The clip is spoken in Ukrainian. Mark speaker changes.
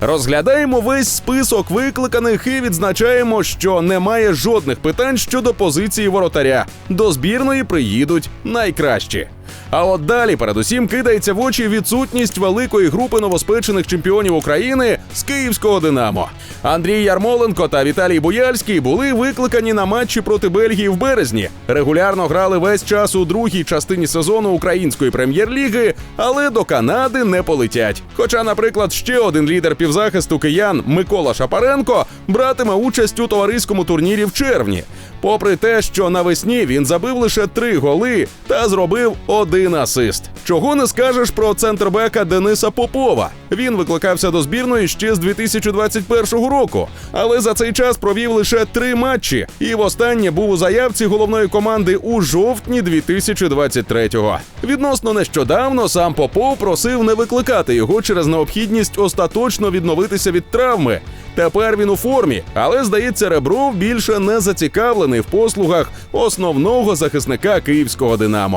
Speaker 1: Розглядаємо весь список викликаних і відзначаємо, що немає жодних питань щодо позиції воротаря. До збірної приїдуть найкращі. А от далі, передусім, кидається в очі відсутність великої групи новоспечених чемпіонів України з київського Динамо. Андрій Ярмоленко та Віталій Бояльський були викликані на матчі проти Бельгії в березні. Регулярно грали весь час у другій частині сезону української прем'єр-ліги, але до Канади не полетять. Хоча, наприклад, ще один лідер півзахисту киян Микола Шапаренко братиме участь у товариському турнірі в червні. Попри те, що навесні він забив лише три голи та зробив один асист. Чого не скажеш про центрбека Дениса Попова. Він викликався до збірної ще з 2021 року, але за цей час провів лише три матчі, і востаннє був у заявці головної команди у жовтні 2023-го. Відносно нещодавно сам Попов просив не викликати його через необхідність остаточно відновитися від травми. Тепер він у формі, але здається, Ребров більше не зацікавлений в послугах основного захисника київського Динамо.